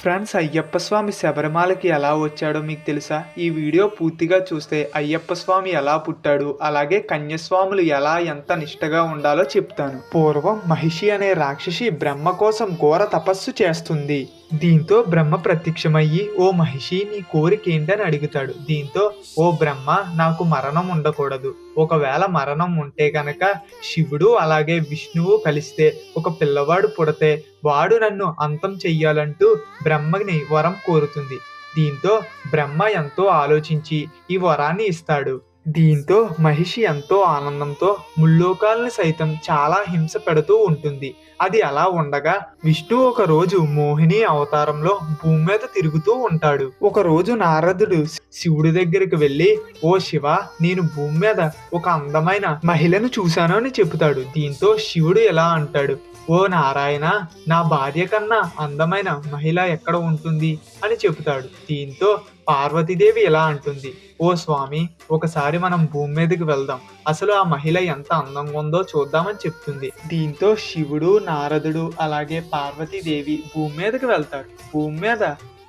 Friends Ayyappa స్వామి శబరిమలకి ఎలా వచ్చాడో మీకు తెలుసా? ఈ వీడియో పూర్తిగా చూస్తే అయ్యప్ప స్వామి ఎలా పుట్టాడు అలాగే కన్యస్వాములు ఎలా ఎంత నిష్టగా ఉండాలో చెప్తాను. పూర్వం మహిషి అనే రాక్షసి బ్రహ్మ కోసం ఘోర తపస్సు చేస్తుంది. దీంతో బ్రహ్మ ప్రత్యక్షమయ్యి ఓ మహిషి నీ కోరిక ఏంటని అడుగుతాడు. దీంతో ఓ బ్రహ్మ నాకు మరణం ఉండకూడదు. ఒకవేళ మరణం ఉంటే కనుక శివుడు అలాగే విష్ణువు కలిస్తే ఒక పిల్లవాడు పుడితే వాడు నన్ను అంతం చెయ్యాలంటూ బ్రహ్మని వరం కోరుతుంది. దీంతో బ్రహ్మ ఎంతో ఆలోచించి ఈ వరాన్ని ఇస్తాడు. దీంతో మహిషి ఎంతో ఆనందంతో ముల్లోకాలను సైతం చాలా హింస పెడుతూ ఉంటుంది. అది అలా ఉండగా విష్ణు ఒక రోజు మోహిని అవతారంలో భూమి మీద తిరుగుతూ ఉంటాడు. ఒక రోజు నారదుడు శివుడి దగ్గరికి వెళ్ళి ఓ శివ నేను భూమి మీద ఒక అందమైన మహిళను చూశాను అని చెబుతాడు. దీంతో శివుడు ఎలా అంటాడు ఓ నారాయణ నా భార్య కన్నా అందమైన మహిళ ఎక్కడ ఉంటుంది? అని చెబుతాడు. దీంతో పార్వతీదేవి ఎలా అంటుంది? ఓ స్వామి ఒకసారి మనం భూమి మీదకి వెళ్దాం. అసలు ఆ మహిళ ఎంత అందంగా ఉందో చూద్దామని చెప్తుంది. దీంతో శివుడు నారదుడు అలాగే పార్వతీదేవి భూమి మీదకి వెళ్తారు. భూమి మీద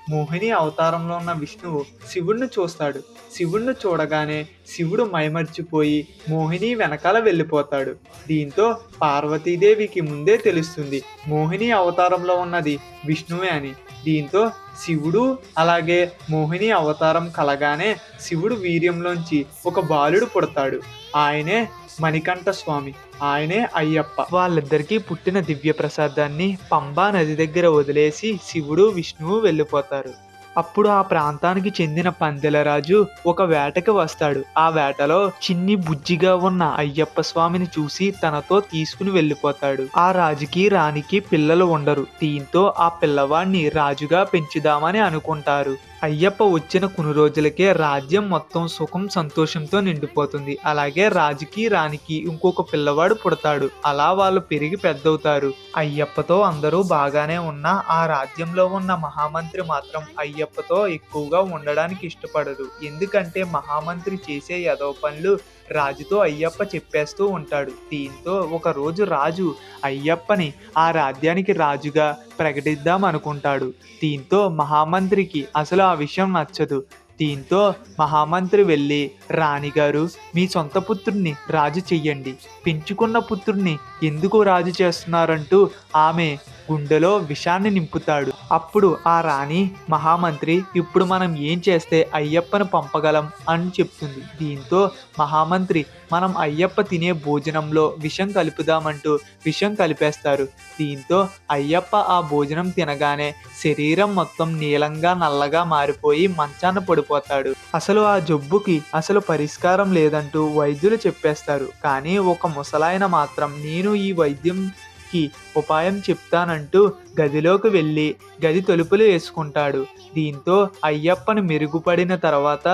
మోహిని అవతారంలో ఉన్న విష్ణువు శివుణ్ణి చూస్తాడు. శివుణ్ణి చూడగానే శివుడు మైమర్చిపోయి మోహిని వెనకాల వెళ్ళిపోతాడు. దీంతో పార్వతీదేవికి ముందే తెలుస్తుంది మోహిని అవతారంలో ఉన్నది విష్ణువే అని. దీంతో శివుడు అలాగే మోహిని అవతారం కలగానే శివుడు వీర్యంలోంచి ఒక బాలుడు పుడతాడు. ఆయనే మణికంఠ స్వామి. ఆయనే అయ్యప్ప. వాళ్ళిద్దరికీ పుట్టిన దివ్య ప్రసాదాన్ని పంబా నది దగ్గర వదిలేసి శివుడు విష్ణువు వెళ్ళిపోతారు. అప్పుడు ఆ ప్రాంతానికి చెందిన పందెలరాజు ఒక వేటకి వస్తాడు. ఆ వేటలో చిన్ని బుజ్జిగా ఉన్న అయ్యప్ప స్వామిని చూసి తనతో తీసుకుని వెళ్ళిపోతాడు. ఆ రాజుకి రాణికి పిల్లలు ఉండరు. దీంతో ఆ పిల్లవాడిని రాజుగా పెంచుదామని అనుకుంటారు. అయ్యప్ప వచ్చిన కొన్ని రోజులకే రాజ్యం మొత్తం సుఖం సంతోషంతో నిండిపోతుంది. అలాగే రాజుకి రాణికి ఇంకొక పిల్లవాడు పుడతాడు. అలా వాళ్ళు పెరిగి పెద్దవుతారు. అయ్యప్పతో అందరూ బాగానే ఉన్నా ఆ రాజ్యంలో ఉన్న మహామంత్రి మాత్రం అయ్యప్పతో ఎక్కువగా ఉండడానికి ఇష్టపడదు. ఎందుకంటే మహామంత్రి చేసే యదో పనులు రాజుతో అయ్యప్ప చెప్పేస్తూ ఉంటాడు. దీంతో ఒక రోజు రాజు అయ్యప్పని ఆ రాజ్యానికి రాజుగా ప్రకటిద్దాం అనుకుంటాడు. దీంతో మహామంత్రికి అసలు ఆ విషయం నచ్చదు. దీంతో మహామంత్రి వెళ్ళి రాణిగారు మీ సొంత పుత్రుణ్ణి రాజు చెయ్యండి. పెంచుకున్న పుత్రుణ్ణి ఎందుకు రాజు చేస్తున్నారంటూ ఆమె గుండెలో విషాన్ని నింపుతాడు. అప్పుడు ఆ రాణి మహామంత్రి ఇప్పుడు మనం ఏం చేస్తే అయ్యప్పను పంపగలం? అని చెప్తుంది. దీంతో మహామంత్రి మనం అయ్యప్ప తినే భోజనంలో విషం కలుపుదామంటూ విషం కలిపేస్తారు. దీంతో అయ్యప్ప ఆ భోజనం తినగానే శరీరం మొత్తం నీలంగా నల్లగా మారిపోయి మంచాన పడిపోతాడు. అసలు ఆ జబ్బుకి అసలు పరిష్కారం లేదంటూ వైద్యులు చెప్పేస్తారు. కానీ ఒక ముసలాయన మాత్రం నేను ఈ వైద్యంకి ఉపాయం చెప్తానంటూ గదిలోకి వెళ్ళి గది తలుపులు వేసుకుంటాడు. దీంతో అయ్యప్పను మెరుగుపడిన తర్వాత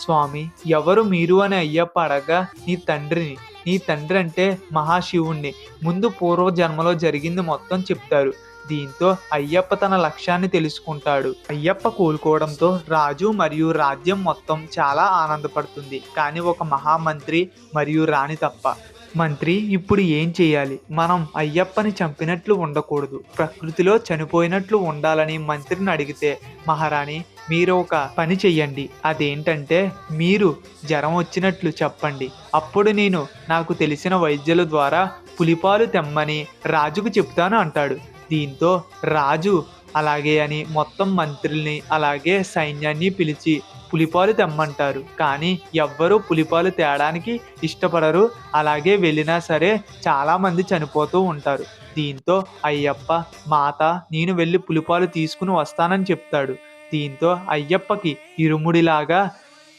స్వామి ఎవరు మీరు అని అయ్యప్ప అడగా. నీ తండ్రిని నీ తండ్రి అంటే మహాశివుణ్ణి. ముందు పూర్వ జన్మలో జరిగింది మొత్తం చెప్తారు. దీంతో అయ్యప్ప తన లక్ష్యాన్ని తెలుసుకుంటాడు. అయ్యప్ప కోలుకోవడంతో రాజు మరియు రాజ్యం మొత్తం చాలా ఆనందపడుతుంది. కానీ ఒక మహామంత్రి మరియు రాణి తప్ప. మంత్రి ఇప్పుడు ఏం చేయాలి? మనం అయ్యప్పని చంపినట్లు ఉండకూడదు. ప్రకృతిలో చనిపోయినట్లు ఉండాలని మంత్రిని అడిగితే మహారాణి మీరు ఒక పని చెయ్యండి. అదేంటంటే మీరు జ్వరం వచ్చినట్లు చెప్పండి. అప్పుడు నేను నాకు తెలిసిన వైద్యుల ద్వారా పులిపాలు తెమ్మని రాజుకు చెప్తాను అంటాడు. దీంతో రాజు అలాగే అని మొత్తం మంత్రుల్ని అలాగే సైన్యాన్ని పిలిచి పులిపాలు తెమ్మంటారు. కానీ ఎవ్వరూ పులిపాలు తేడానికి ఇష్టపడరు. అలాగే వెళ్ళినా సరే చాలామంది చనిపోతూ ఉంటారు. దీంతో అయ్యప్ప మాత నేను వెళ్ళి పులిపాలు తీసుకుని వస్తానని చెప్తాడు. దీంతో అయ్యప్పకి ఇరుముడిలాగా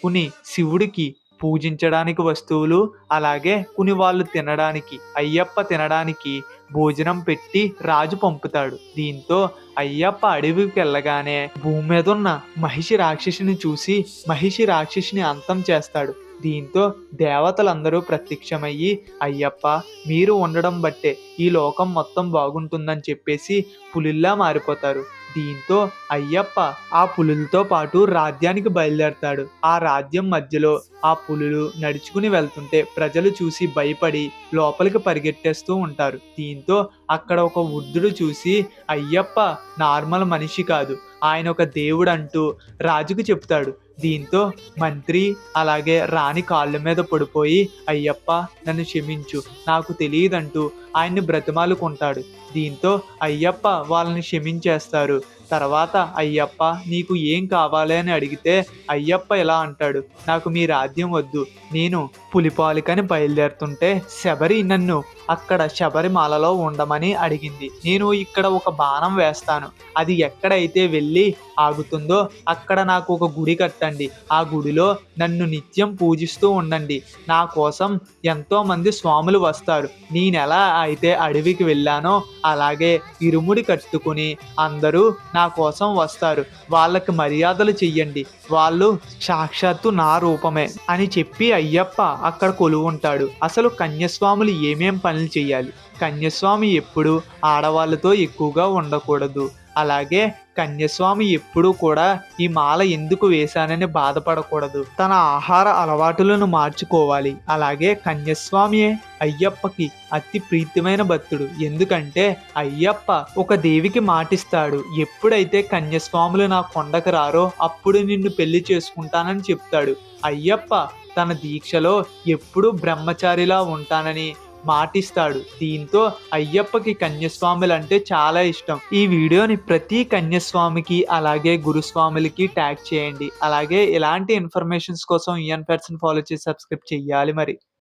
కుని శివుడికి పూజించడానికి వస్తువులు అలాగే కొన్ని వాళ్ళు తినడానికి అయ్యప్ప తినడానికి భోజనం పెట్టి రాజు పంపుతాడు. దీంతో అయ్యప్ప అడవికి వెళ్ళగానే భూమి మీద ఉన్న మహిషి రాక్షసిని చూసి మహిషి రాక్షసిని అంతం చేస్తాడు. దీంతో దేవతలందరూ ప్రత్యక్షమయ్యి అయ్యప్ప మీరు ఉండడం బట్టే ఈ లోకం మొత్తం బాగుంటుందని చెప్పేసి పులిల్లా మారిపోతారు. దీంతో అయ్యప్ప ఆ పులులతో పాటు రాజ్యానికి బయలుదేరతాడు. ఆ రాజ్యం మధ్యలో ఆ పులులు నడుచుకుని వెళ్తుంటే ప్రజలు చూసి భయపడి లోపలికి పరిగెట్టేస్తూ ఉంటారు. దీంతో అక్కడ ఒక వృద్ధుడు చూసి అయ్యప్ప నార్మల్ మనిషి కాదు. ఆయన ఒక దేవుడు అంటూ రాజుకు చెప్తాడు. దీంతో మంత్రి అలాగే రాణి కాళ్ళ మీద పడిపోయి అయ్యప్ప నన్ను క్షమించు నాకు తెలియదంటూ ఆయన్ని బ్రతిమాలుకుంటాడు. దీంతో అయ్యప్ప వాళ్ళని క్షమించేస్తారు. తర్వాత అయ్యప్ప నీకు ఏం కావాలి అని అడిగితే అయ్యప్ప ఇలా అంటాడు నాకు మీ రాజ్యం వద్దు. నేను పులిపాలికని బయలుదేరుతుంటే శబరి నన్ను అక్కడ శబరిమాలలో ఉండమని అడిగింది. నేను ఇక్కడ ఒక బాణం వేస్తాను. అది ఎక్కడైతే వెళ్ళి ఆగుతుందో అక్కడ నాకు ఒక గుడి కట్టండి. ఆ గుడిలో నన్ను నిత్యం పూజిస్తూ ఉండండి. నా కోసం ఎంతోమంది స్వాములు వస్తారు. నేను ఎలా అయితే అడవికి వెళ్ళానో అలాగే ఇరుముడి కట్టుకుని అందరూ నా కోసం వస్తారు. వాళ్ళకి మర్యాదలు చెయ్యండి. వాళ్ళు సాక్షాత్తు నా రూపమే అని చెప్పి అయ్యప్ప అక్కడ కొలువుంటాడు అసలు కన్యస్వాములు ఏమేం పనులు చేయాలి? కన్యస్వామి ఎప్పుడు ఆడవాళ్ళతో ఎక్కువగా ఉండకూడదు. అలాగే కన్యస్వామి ఎప్పుడూ కూడా ఈ మాల ఎందుకు వేశానని బాధపడకూడదు. తన ఆహార అలవాటులను మార్చుకోవాలి. అలాగే కన్యస్వామి అయ్యప్పకి అతి ప్రీతిమైన భక్తుడు. ఎందుకంటే అయ్యప్ప ఒక దేవికి మాటిస్తాడు. ఎప్పుడైతే కన్యస్వాములు నా కొండకు రారో అప్పుడు నిన్ను పెళ్ళి చేసుకుంటానని చెప్తాడు. అయ్యప్ప తన దీక్షలో ఎప్పుడూ బ్రహ్మచారిలా ఉంటానని మాటిస్తాడు. దీంతో అయ్యప్పకి కన్యస్వాములు అంటే చాలా ఇష్టం. ఈ వీడియోని ప్రతి కన్యస్వామికి అలాగే గురుస్వాములకి ట్యాగ్ చేయండి. అలాగే ఇలాంటి ఇన్ఫర్మేషన్స్ కోసం ఇయన్ పర్సన్ ఫాలో చేసి సబ్స్క్రైబ్ చేయాలి మరి.